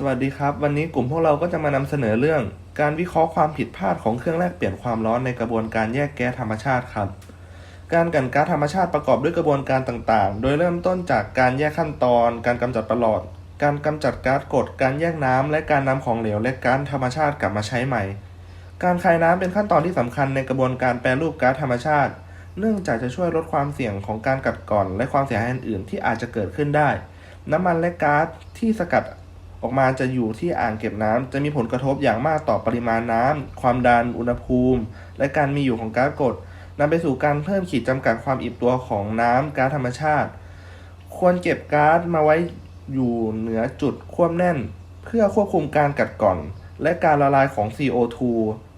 สวัสดีครับ วันนี้กลุ่มพวกเราก็จะมานำเสนอเรื่อง การวิเคราะห์ความผิดพลาดของเครื่องแลกเปลี่ยนความร้อนในกระบวนการแยกแก๊สธรรมชาติครับ การกันก๊าซธรรมชาติประกอบด้วยกระบวนการต่างๆ โดยเริ่มต้นจากการแยกขั้นตอน การกำจัดประหลอด การกำจัดก๊าซกรดการแยกน้ำและการนำของเหลวและก๊าซธรรมชาติกลับมาใช้ใหม่ การคายน้ำเป็นขั้นตอนที่สำคัญในกระบวนการแปรรูปก๊าซธรรมชาติ เนื่องจากจะช่วยลดความเสี่ยงของการกัดกร่อน และความเสียหายอื่นๆที่อาจจะเกิดขึ้นได้ น้ำมันและก๊าซที่สกัด ออกมาจะอยู่ที่อ่างเก็บน้ำจะมีผลกระทบอย่างมากต่อปริมาณน้ำความดัน อุณหภูมิ และการมีอยู่ของก๊าซกรดนำไปสู่การเพิ่มขีดจำกัดความอิ่มตัวของน้ำก๊าซธรรมชาติ ควรเก็บก๊าซมาไว้อยู่เหนือจุดควบแน่น เพื่อควบคุมการกัดกร่อน และการละลายของ CO2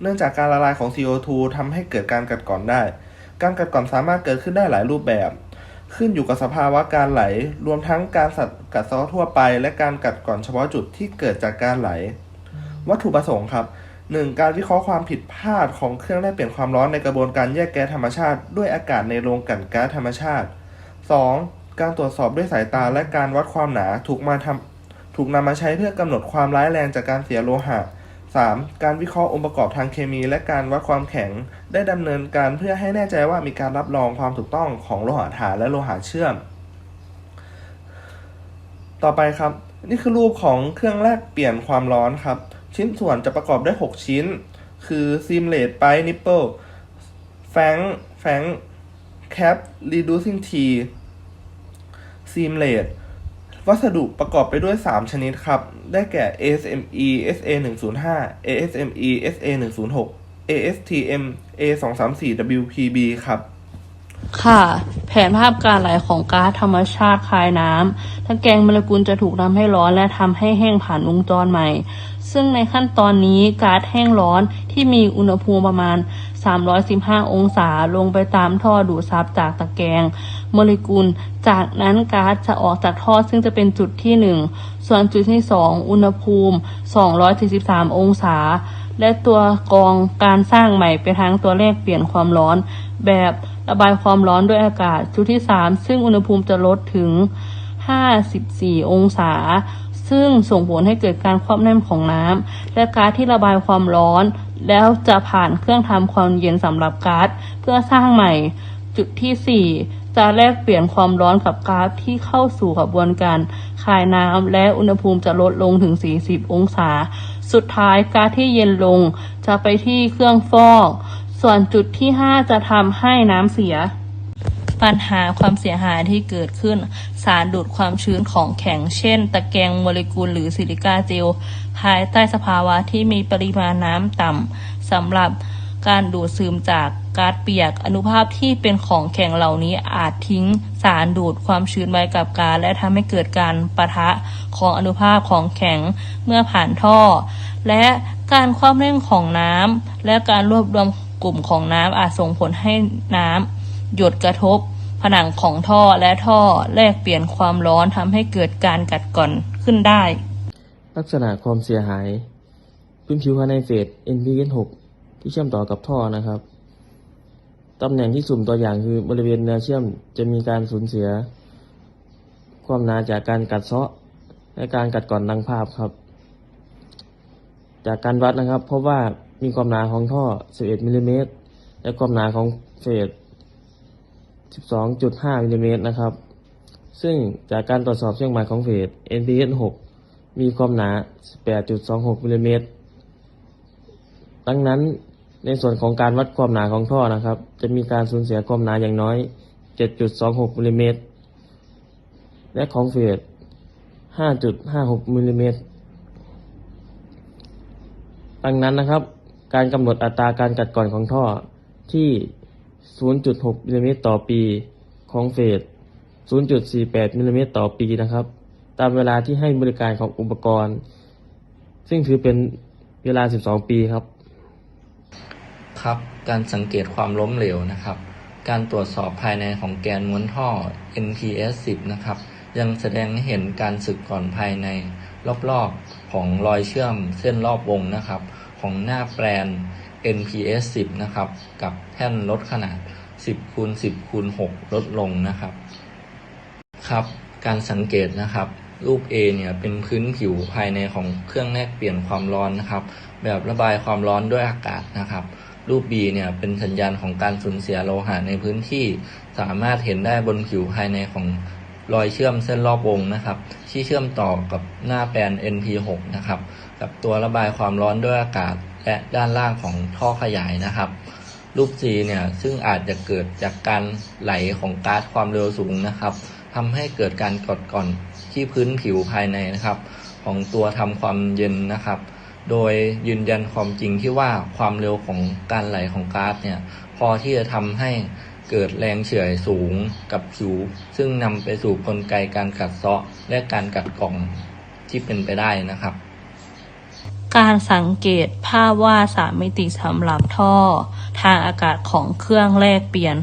เนื่องจากการละลายของ CO2 ทำให้เกิดการกัดกร่อนได้ การกัดกร่อนสามารถเกิดขึ้นได้หลายรูปแบบ ขึ้นอยู่กับสภาวะการไหล รวมทั้งการสัตว์กัดเซาะทั่วไป และการกัดก่อนเฉพาะจุดที่เกิดจากการไหล วัตถุประสงค์ครับ 1. การวิเคราะห์ความผิดพลาดของเครื่องแลกเปลี่ยนความร้อนในกระบวนการแยกแก๊สธรรมชาติ ด้วยอากาศในโรงกลั่นก๊าซธรรมชาติ 2. การตรวจสอบด้วยสายตาและการวัดความหนาถูกมาทำถูกนำมาใช้เพื่อกำหนดความร้ายแรงจากการเสียโลหะ 3. การวิเคราะห์องค์ประกอบทางเคมี และการวัดความแข็ง ได้ดำเนินการเพื่อให้แน่ใจว่ามีการรับรองความถูกต้องของโลหะฐานและโลหะเชื่อม ต่อไปครับ นี่คือรูปของเครื่องแลกเปลี่ยนความร้อนครับ ชิ้นส่วนจะประกอบด้วย 6 ชิ้น คือซีมเลดไปนิปเปิลแฟงแฟงแคปรีดูซิ่งทีซีมเลด วัสดุประกอบไปด้วย 3 ชนิดครับ ได้แก่ ASME SA 105 ASME SA 106 ASTM A 2 3 4 WPB ครับ ค่ะ แผนภาพการไหลของก๊าซธรรมชาติคายน้ำตะแกรงโมเลกุลจะถูกทำให้ร้อนและทำให้แห้งผ่านวงจรใหม่ ซึ่งในขั้นตอนนี้ก๊าซแห้งร้อนที่มีอุณหภูมิประมาณ 315 องศาลงไปตามท่อดูดซับจากตะแกรง โมเลกุล จากนั้นก๊าซจะออกจากท่อซึ่งจะเป็นจุดที่ 1 ส่วนจุดที่ 2 อุณหภูมิ 243 องศา และตัวกองการสร้างใหม่ไปทางตัวเลขเปลี่ยนความร้อน แบบระบายความร้อนด้วยอากาศจุดที่ 3 ซึ่งอุณหภูมิจะลดถึง 54 องศาซึ่งส่งผลให้เกิดการควบแน่นของน้ำและก๊าซที่ระบายความร้อน แล้วจะผ่านเครื่องทำความเย็นสำหรับก๊าซเพื่อสร้างใหม่ จุดที่ 4 จะแลกเปลี่ยนความร้อนกับก๊าซที่เข้าสู่กระบวนการคายน้ำและอุณหภูมิจะลดลงถึง 40 องศา สุดท้ายก๊าซที่เย็นลงจะไปที่เครื่องฟอก ส่วนจุดที่ 5 จะทำให้น้ำเสีย ปัญหาความเสียหายที่เกิดขึ้น สารดูดความชื้นของแข็ง เช่น ตะแกรงโมเลกุลหรือซิลิกาเจล ภายใต้สภาวะที่มีปริมาณน้ำต่ำสำหรับ การดูดซึมจากก๊าซเปียก อนุภาพที่เป็นของแข็งเหล่านี้อาจทิ้งสารดูดความชื้นไว้กับก๊าซและทำให้เกิดการปะทะของอนุภาคของแข็งเมื่อผ่านท่อ และการความเร่งของน้ำและการรวบรวมกลุ่มของน้ำอาจส่งผลให้น้ำหยดกระทบ ผนังของท่อและท่อแลกเปลี่ยนความร้อนทำให้เกิดการกัดกร่อนขึ้นได้ ลักษณะความเสียหาย พื้นผิวภายในเฟส NPN 6 ที่เชื่อมต่อกับท่อนะครับตำแหน่งที่สุ่มตัวอย่างคือบริเวณเนื้อเชื่อมจะมีการสูญเสีย ความหนาจากการกัดเซาะและการกัดก่อนดังภาพครับ จากการวัดนะครับพบว่ามีความหนาของท่อ 11มิลลิเมตรและความหนาของเฟส12.5มิลลิเมตรนะครับ ซึ่งจากการตรวจสอบเชียงหมายของเฟส NPN 6มีความหนา8.26มิลลิเมตรดังนั้น ในส่วนของการวัดความหนาของท่อนะครับ จะมีการสูญเสียความหนาอย่างน้อย 7.26มิลลิเมตร และของเฟส5.56มิลลิเมตร ดังนั้นนะครับ การกำหนดอัตราการกัดกร่อนของท่อที่ 0.6มิลลิเมตรต่อปี ของเฟส0.48มิลลิเมตรต่อปีนะครับ ตามเวลาที่ให้บริการของอุปกรณ์ ซึ่งถือเป็นเวลา 12 ปีครับ ครับ การสังเกตความล้มเหลวนะครับ การตรวจสอบภายในของแกนม้วนท่อ NPS 10 นะครับ ยังแสดงให้เห็นการสึกก่อนภายใน รอบๆ ของรอยเชื่อมเส้นรอบวงนะครับ ของหน้าแปรน NPS 10 นะครับ กับแท่นลดขนาด 10คูณ10คูณ6ลดลงนะครับ ครับ การสังเกตนะครับรูป A เนี่ยเป็นพื้นผิวภายในของเครื่องแลกเปลี่ยนความร้อนนะครับ แบบระบายความร้อนด้วยอากาศนะครับ รูป B เนี่ยเป็นสัญญาณของการสูญเสียโลหะในพื้นที่ สามารถเห็นได้บนผิวภายในของรอยเชื่อมเส้นรอบวงนะครับ ที่เชื่อมต่อกับหน้าแปลน NP6 นะครับ กับตัวระบายความร้อนด้วยอากาศและด้านล่างของท่อขยายนะครับ รูป C เนี่ยซึ่งอาจจะเกิดจากการไหลของก๊าซความเร็วสูงนะครับทำให้เกิดการกดก่อนที่พื้นผิวภายในนะครับ ของตัวทำความเย็นนะครับ โดยยืนยันความจริงที่ว่าความเร็วของการไหลของก๊าซเนี่ยพอที่จะทำให้เกิดแรงเฉื่อยสูงกับผิว ซึ่งนำไปสู่กลไกการกัดเซาะและการกัดกร่องที่เป็นไปได้นะครับ การสังเกตภาพว่าดสามมิติสำหรับท่อ ทางอากาศของเครื่องแลกเปลี่ยน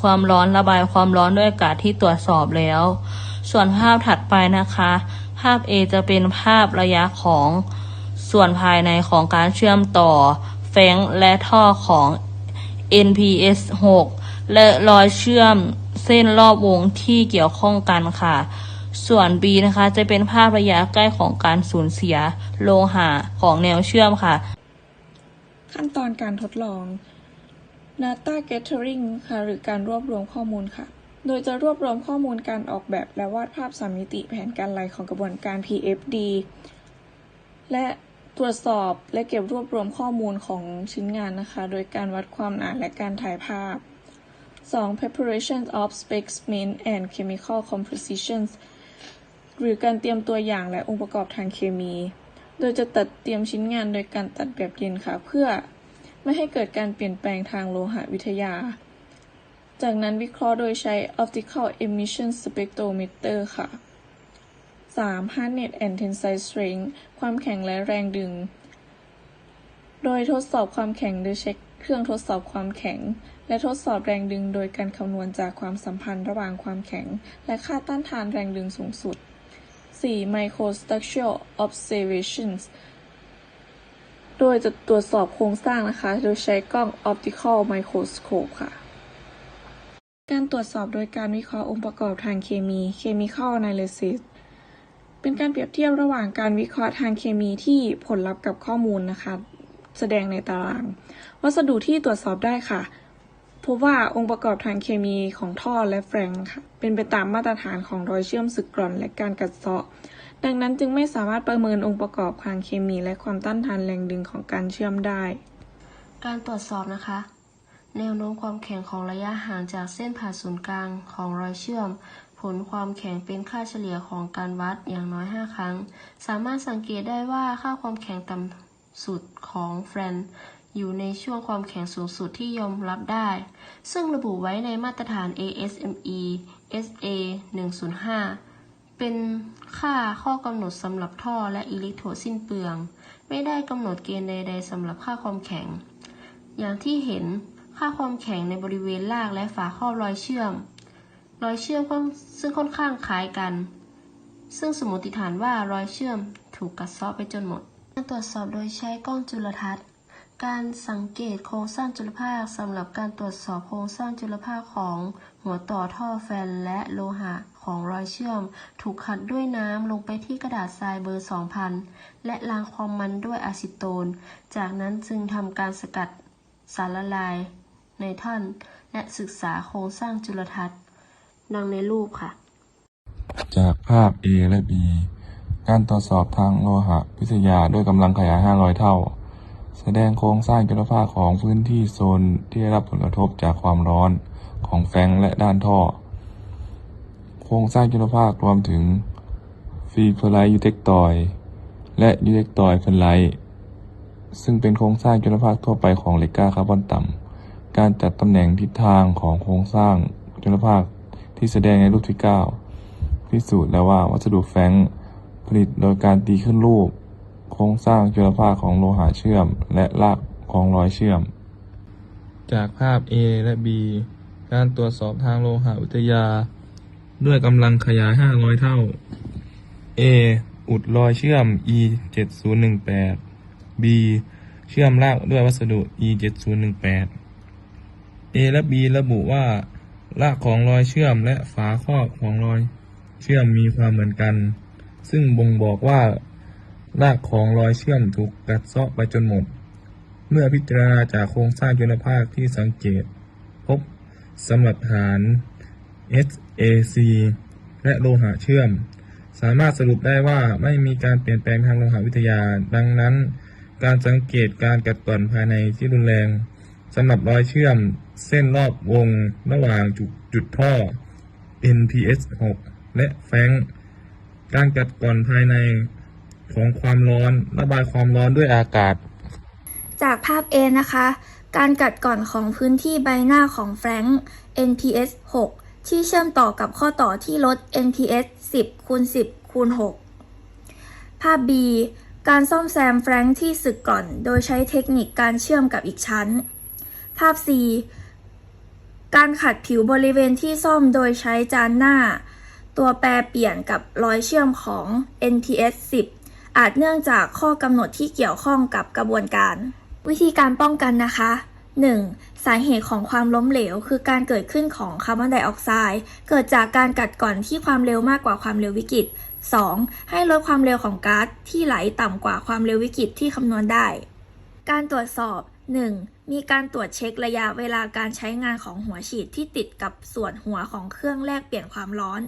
ความร้อนระบายความร้อนด้วยอากาศที่ตรวจสอบแล้ว ส่วนภาพถัดไปนะคะ ภาพ A จะเป็นภาพระยะของ ส่วนภายในของการเชื่อมต่อแฟงและท่อของ NPS 6 และรอยเชื่อมเส้นรอบวงที่เกี่ยวข้องกันค่ะ ส่วน B นะคะจะเป็นภาพระยะใกล้ของการสูญเสียโลหะของแนวเชื่อมค่ะ ขั้นตอนการทดลอง Data Gathering ค่ะ หรือการรวบรวมข้อมูลค่ะ โดยจะรวบรวมข้อมูลการออกแบบและวาดภาพสามมิติแผนการไหลของกระบวนการ PFD และ ตรวจสอบและเก็บรวบรวมข้อมูลของชิ้นงานนะคะ โดยการวัดความหนาและการถ่ายภาพ 2. Preparation of specimen and chemical compositions หรือการเตรียมตัวอย่างและองค์ประกอบทางเคมี โดยจะตัดเตรียมชิ้นงานโดยการตัดแบบเย็นค่ะ เพื่อไม่ให้เกิดการเปลี่ยนแปลงทางโลหะวิทยา จากนั้นวิเคราะห์โดยใช้ optical emission spectrometer ค่ะ 3. hardness and tensile strength ความแข็งและแรงดึง โดยทดสอบความแข็งโดยใช้เครื่องทดสอบความแข็ง และทดสอบแรงดึงโดยการคำนวณจากความสัมพันธ์ระหว่างความแข็ง และค่าต้านทานแรงดึงสูงสุด 4. microstructural observations โดยจะตรวจสอบโครงสร้างนะคะ โดยใช้กล้อง optical microscope ค่ะการตรวจสอบโดยการวิเคราะห์องค์ประกอบทางเคมี chemical analysis เป็นการเปรียบเทียบระหว่างการวิเคราะห์ทางเคมีที่ผลลัพธ์กับข้อมูลนะคะ แสดงในตาราง วัสดุที่ตรวจสอบได้ค่ะพบว่าองค์ประกอบทางเคมีของท่อและแฟรงค์ค่ะเป็นไปตามมาตรฐานของรอยเชื่อมสึกกร่อนและการกัดเซาะ ดังนั้นจึงไม่สามารถประเมินองค์ประกอบทางเคมีและความต้านทานแรงดึงของการเชื่อมได้ การตรวจสอบนะคะ แนวโน้มความแข็งของระยะห่างจากเส้นผ่าศูนย์กลางของรอยเชื่อม ผลความแข็งเป็นค่าเฉลี่ยของการวัดอย่างน้อย 5 ครั้ง สามารถสังเกตได้ว่าค่าความแข็งต่ำสุดของแฟรนอยู่ในช่วงความแข็งสูงสุดที่ยอมรับได้ ซึ่งระบุไว้ในมาตรฐาน ASME SA 105 เป็นค่าข้อกำหนดสำหรับท่อและอิเล็กโทรดสิ้นเปลือง ไม่ได้กำหนดเกณฑ์ใด ๆสำหรับค่าความแข็ง อย่างที่เห็นค่าความแข็งในบริเวณรากและฝาครอบรอยเชื่อม รอยเชื่อมซึ่งค่อนข้างคล้ายกัน ซึ่งสมมติฐานว่ารอยเชื่อมถูกกัดเซาะไปจนหมด การตรวจสอบโดยใช้กล้องจุลทรรศน์ การสังเกตโครงสร้างจุลภาคสำหรับการตรวจสอบโครงสร้างจุลภาคของหัวต่อท่อแฟนและโลหะของรอยเชื่อม ถูกขัดด้วยน้ำลงไปที่กระดาษทรายเบอร์ 2000 และล้างความมันด้วยอะซิโตน จากนั้นจึงทำการสกัดสารละลายในท่อนและศึกษาโครงสร้างจุลทรรศน์ ดังในรูปค่ะ จากภาพ A และ B การตรวจสอบทางโลหะวิทยาด้วยกำลังขยาย 500 เท่า แสดงโครงสร้างจุลภาคของพื้นที่โซนที่ได้รับผลกระทบจากความร้อนของแฟงและด้านท่อ โครงสร้างจุลภาครวมถึงฟีเพลไลยูเทคตอยและยูเทคตอยเพลไลซึ่งเป็นโครงสร้างจุลภาคทั่วไปของเหล็กก้าคาร์บอนต่ำการจัดตำแหน่งทิศทางของโครงสร้างจุลภาค ที่แสดงในรูปที่ 9 พิสูจน์แล้วว่าวัสดุแฟงผลิตโดยการตีขึ้นรูป โครงสร้างจุลภาคของโลหะเชื่อม และรากของรอยเชื่อม จากภาพ A และ B การตรวจสอบทางโลหะวิทยา ด้วยกำลังขยาย 500 เท่า A อุดรอยเชื่อม E 7018 B เชื่อมรากด้วยวัสดุ E 7018 A และ B ระบุว่า รากของรอยเชื่อมและฝาครอบของรอยเชื่อมมีความเหมือนกัน ซึ่งบ่งบอกว่า รากของรอยเชื่อมถูกกัดเซาะไปจนหมด เมื่อพิจารณาจากโครงสร้างยุนภาคที่สังเกต พบสมรรถฐาน SAC และโลหะเชื่อม สามารถสรุปได้ว่าไม่มีการเปลี่ยนแปลงทางโลหะวิทยา ดังนั้น การสังเกตการกัดกร่อนภายในที่รุนแรง สำหรับรอยเชื่อมเส้นรอบวงระหว่างจุดจุดท่อ NPS 6 และแฟงการกัดก่อนภายในของความร้อนระบายความร้อนด้วยอากาศ จากภาพ A นะคะ การกัดก่อนของพื้นที่ใบหน้าของแฟรงค์ NPS 6 ที่เชื่อมต่อกับข้อต่อที่ลด NPS 10คูณ10คูณ6ภาพ B การซ่อมแซมแฟรงค์ที่สึกก่อน โดยใช้เทคนิคการเชื่อมกับอีกชั้น ภาพ C การขัดผิวบริเวณที่ซ่อมโดยใช้จานหน้า ตัวแปรเปลี่ยนกับรอยเชื่อมของ NPS 10 อาจเนื่องจากข้อกำหนดที่เกี่ยวข้องกับกระบวนการ วิธีการป้องกันนะคะ 1. สาเหตุของความล้มเหลว คือการเกิดขึ้นของคาร์บอนไดออกไซด์เกิดจากการกัดก่อนที่ความเร็วมากกว่าความเร็ววิกฤต 2. ให้ลดความเร็วของก๊าซที่ไหลต่ำกว่าความเร็ววิกฤตที่คำนวณได้ การตรวจสอบ 1. มีการตรวจเช็คระยะเวลาการใช้งานของหัวฉีดที่ติดกับส่วนหัวของเครื่องแลกเปลี่ยนความร้อน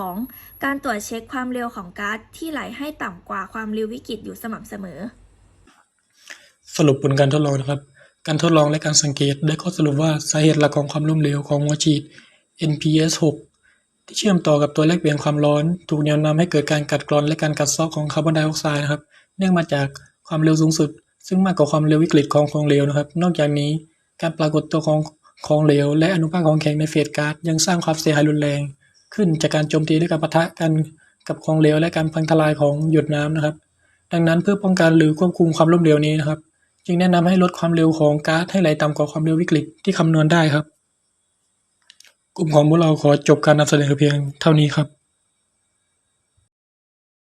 2. การตรวจเช็คความเร็วของก๊าซที่ไหลให้ต่ำกว่าความเร็ววิกฤตอยู่สม่ำเสมอ สรุปผลการทดลองนะครับ การทดลองและการสังเกตได้ข้อสรุปว่าสาเหตุหลักของความล้มเหลวของหัวฉีด NPS 6ที่เชื่อมต่อกับตัวแลกเปลี่ยนความร้อน ถูกแนะนำให้เกิดการกัดกร่อนและการกัดเซาะของคาร์บอนไดออกไซด์นะครับ เนื่องมาจากความเร็วสูงสุด ซึ่งมากกว่าความเร็ววิกฤตของของเหลวนะครับ นอกจากนี้การปรากฏตัวของของเหลว และอนุภาคของแข็งในเฟสก๊าซยังสร้างความเสียหายรุนแรง ขึ้นจากการโจมตีและการปะทะกันกับของเหลว และการพังทลายของหยดน้ำนะครับ ดังนั้นเพื่อป้องกันหรือควบคุมความล้มเหลวนี้นะครับ จึงแนะนำให้ลดความเร็วของก๊าซให้ไหลต่ำกว่าความเร็ววิกฤตที่คำนวณได้ครับ กลุ่มของพวกเราขอจบการนำเสนอเพียงเท่านี้ครับ